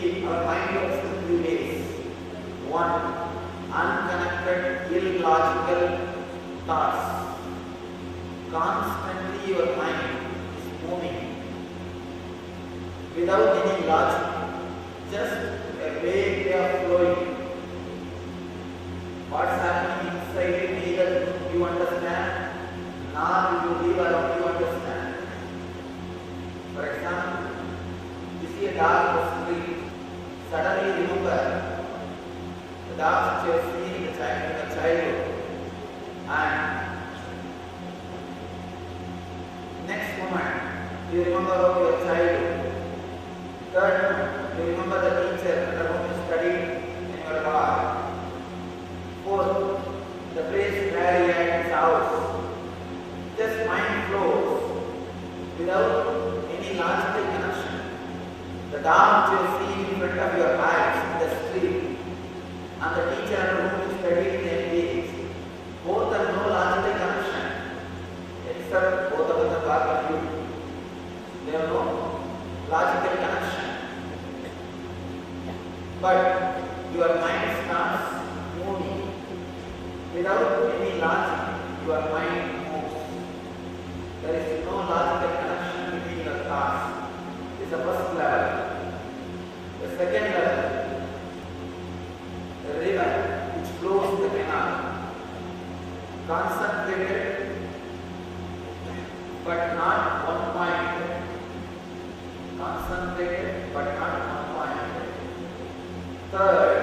be a kind of two ways. One, unconnected, illogical thoughts. Constantly your mind is moving without any logic, just a way of flowing. What's happening inside you neither you understand nor you live around you understand. For example, you see a dog suddenly remember the last year's in the child, in the childhood and next moment you remember of your childhood. Third, you remember the teacher under whom you studied in your heart. Fourth, the place where you had his house. This mind flows without any lasting connection. The dark is of your eyes in the street, and the teacher who is studying them is. Both are no logical connection, except both of them are confused. They are no logical connection. But your mind starts moving without any logic. Your mind 当。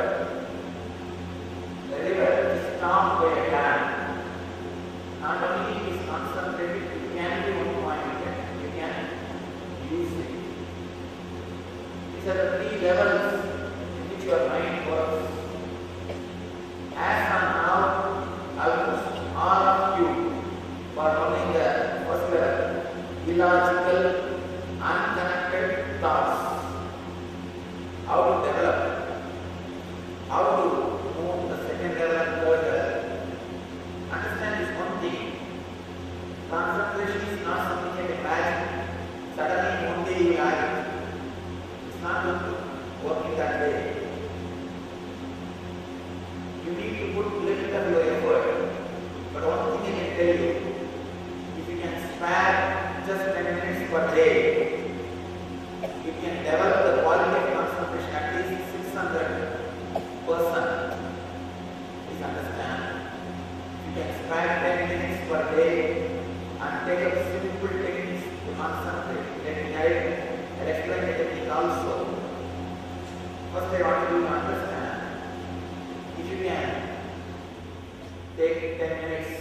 take that next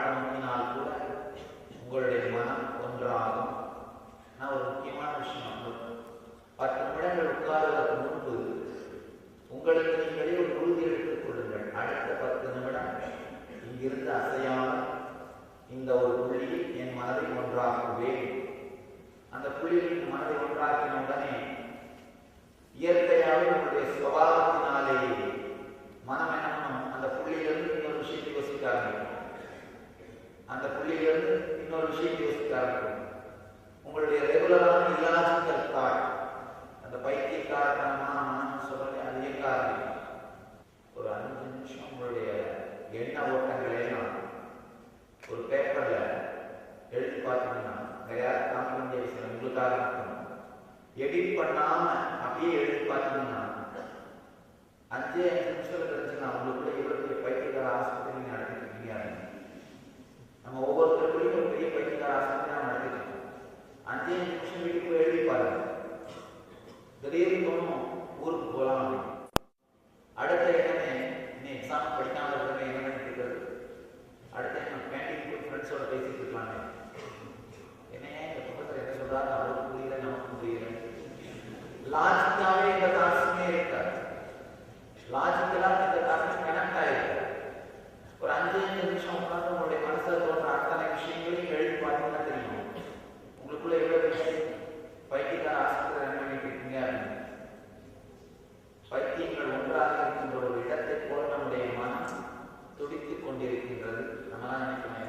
காரணத்தினால் கூட உங்களுடைய மனம் ஒன்றாகும். நான் ஒரு முக்கியமான விஷயம் பத்து நிமிடங்கள் உட்கார்வதற்கு முன்பு உங்களுக்கு நீங்களே ஒரு உறுதி எடுத்துக் கொள்ளுங்கள். அடுத்த பத்து நிமிடம் இங்கிருந்து அசையாமல் இந்த ஒரு புள்ளியில் என் மனதை ஒன்றாக்குவேன். அந்த புள்ளியில் மனதை ஒன்றாக்கின உடனே இயற்கையாக உங்களுடைய சுவாபத்தினாலேயே மனம் என்ன அந்த புள்ளியிலிருந்து இன்னொரு விஷயத்தை யோசிக்க ஆரம்பிக்கும். அந்த புள்ளியிலிருந்து இன்னொரு விஷயம் யோசிக்க ஆரம்பிக்கும் உங்களுடைய ரெகுலரான எல்லா இன்னும் எக்ஸாம் படிக்காமல் இருக்கிற என்ன பண்ணிட்டு அடுத்து நம்ம கேண்டீன் போய் ஃப்ரெண்ட்ஸோட பேசிட்டு இருக்கலாமே. என்ன இந்த பக்கத்தில் என்ன சொல்றாரு? அவருக்கு புரியல நமக்கு புரியல. லாஜிக்காவே இந்த தாசுமே இருக்காது. லாஜிக்கலா இந்த தாசு கனெக்ட் ஆயிருக்கு ஒரு அஞ்சு அஞ்சு நிமிஷம் உட்காந்து உங்களுடைய மனசுல தோன்ற அத்தனை விஷயங்களையும் எழுதி பார்த்தீங்கன்னா தெரியும். உங்களுக்குள்ள எவ்வளவு பைத்தியக்கார ஆஸ்பத்திரி என்ன பண்ணிட்டு இருக்கீங்க அப்படின்னு. கொண்டிருக்கின்றது. நம்மளால் நினைக்கலாம்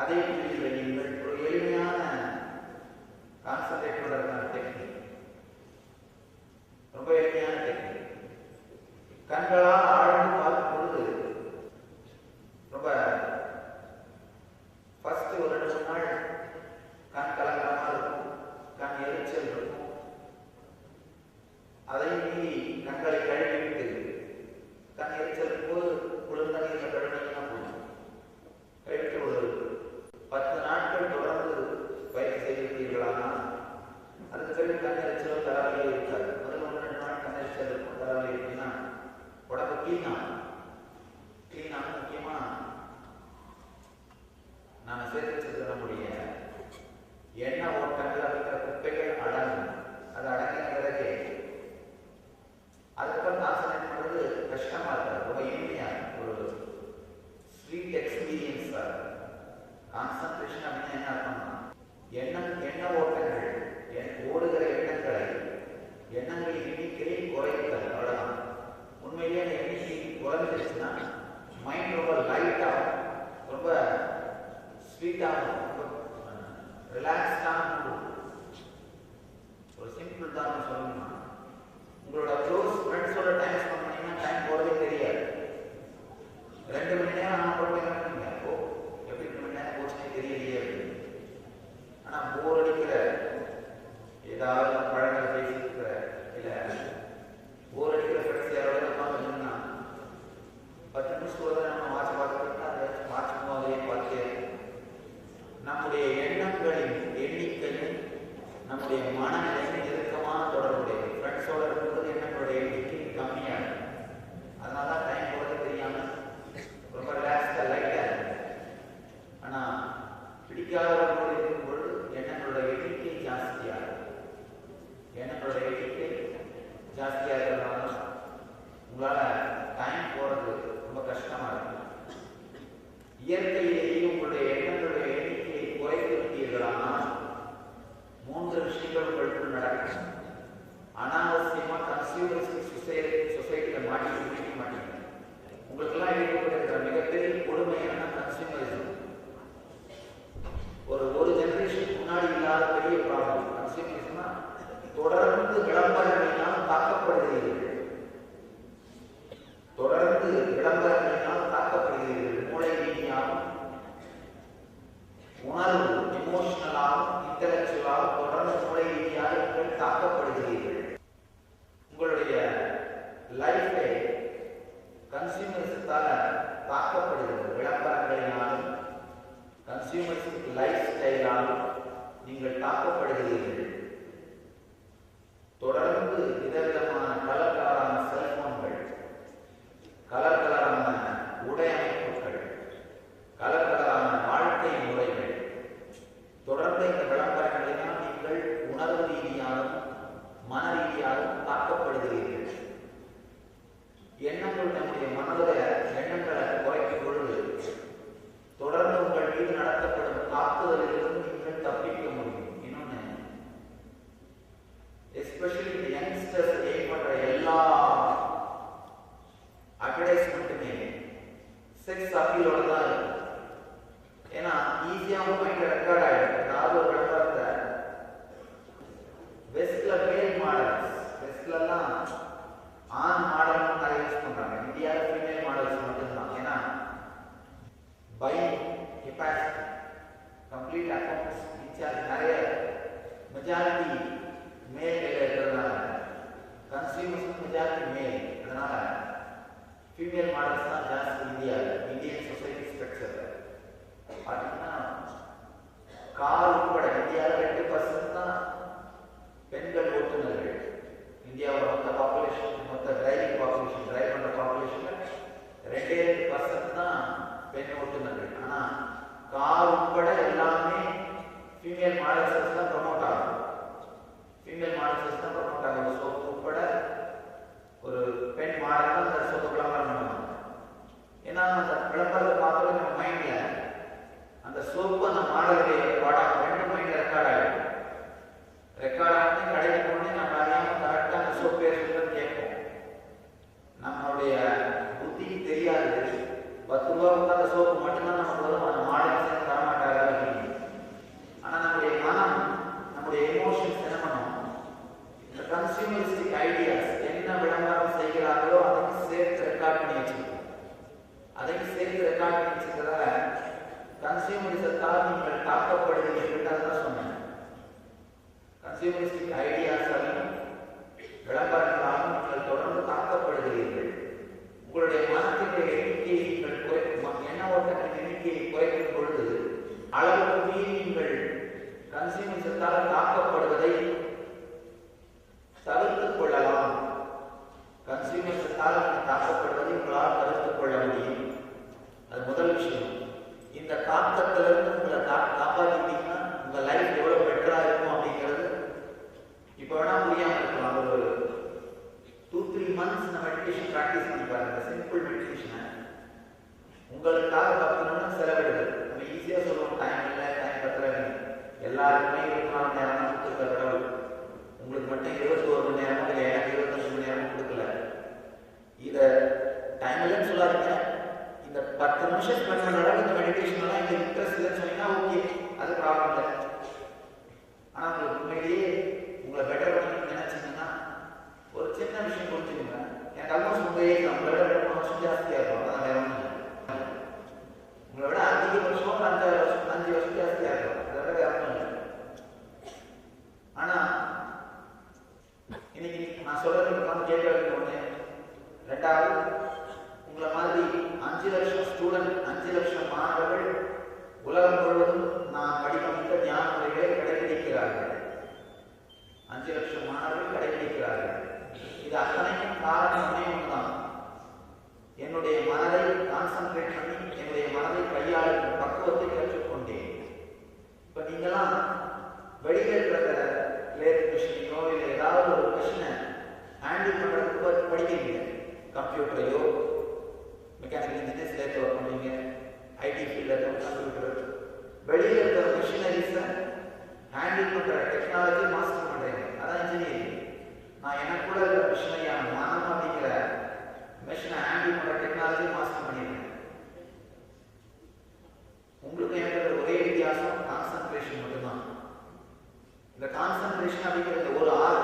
Até குழந்தைச்சுன்னா மைண்ட் ரொம்ப லைட்டாக ரொம்ப ஸ்வீட்டாக ரொம்ப ரிலாக்ஸ்டான ஒரு சிம்பிள் தான் சொல்லணும் உங்களோட க்ளோஸ் ஃப்ரெண்ட்ஸோட டைம் ஸ்பெண்ட் பண்ணீங்கன்னா டைம் போகிறதே தெரியாது. ரெண்டு மணி நேரம் ஆனால் போட்டு என்ன பண்ணுங்க ஓ எப்படி மணி நேரம் போச்சுன்னே தெரியலையே அப்படின்னு. ஆனால் போர் அடிக்கிற ஏதாவது பழ today தாக்கப்படுகிறது. விளம்பரங்களினாலும் கன்சியூமர்ஸ் லைஃப் ஸ்டைலாலும் நீங்கள் தாக்கப்படுகிறீர்கள். தொடர்ந்து விதவிதமான கலக்காரம் ಸ್ವಲ್ಪ सत्ता ताकत पड़ेगी कंज्यूमरिस्ट மெடிடேஷன் ப்ராக்டிஸ் பண்ணி பாருங்க சிம்பிள் மெடிடேஷனை உங்களுக்காக பத்து நிமிடம் நம்ம ஈஸியாக சொல்லுவோம் டைம் இல்லை டைம் பத்தலை எல்லாருக்குமே இருபத்தி நாலு நேரம் கொடுத்துருக்க கடவுள். உங்களுக்கு மட்டும் இருபத்தி ஒரு மணி நேரமும் இல்லை எனக்கு இருபத்தஞ்சு மணி நேரமும் கொடுக்கல. இதை டைம் இல்லைன்னு சொல்லாதீங்க. இந்த பத்து நிமிஷம் ஸ்பெண்ட் பண்ணுறதால இந்த மெடிடேஷன்லாம் இங்கே இன்ட்ரெஸ்ட் இல்லைன்னு சொன்னீங்கன்னா ஓகே அது ப்ராப்ளம் இல்லை. ஆனால் உங்களுக்கு உண்மையிலேயே உங்களை பெட்டர் பண்ணணும்னு நினைச்சீங்கன்னா ஒரு சின்ன விஷயம் புரிஞ்சுக்கோங்க Acabamos de la nueva reconocida hacia la jornada de la professional handle பண்ணுறதுக்கு படிக்கிறீங்க கம்ப்யூட்டரையோ மெக்கானிக்கல் இன்ஜினியர்ஸில் இருக்க ஒர்க் பண்ணுவீங்க ஐடி ஃபீல்டில் இருக்க கம்ப்யூட்டர் வெளியில் இருக்கிற மிஷினரிஸை ஹேண்டில் பண்ணுற டெக்னாலஜி மாஸ்டர் பண்ணுறீங்க அதான் இன்ஜினியரிங் நான் எனக்கு கூட இருக்கிற மிஷினரியான நான் அப்படிங்கிற மிஷினை ஹேண்டில் பண்ணுற டெக்னாலஜி மாஸ்டர் பண்ணியிருக்கேன் உங்களுக்கு எனக்கு ஒரே வித்தியாசம் கான்சன்ட்ரேஷன் மட்டும்தான் இந்த கான்சன்ட்ரேஷன் அப்படிங்கிறது ஒரு ஆறு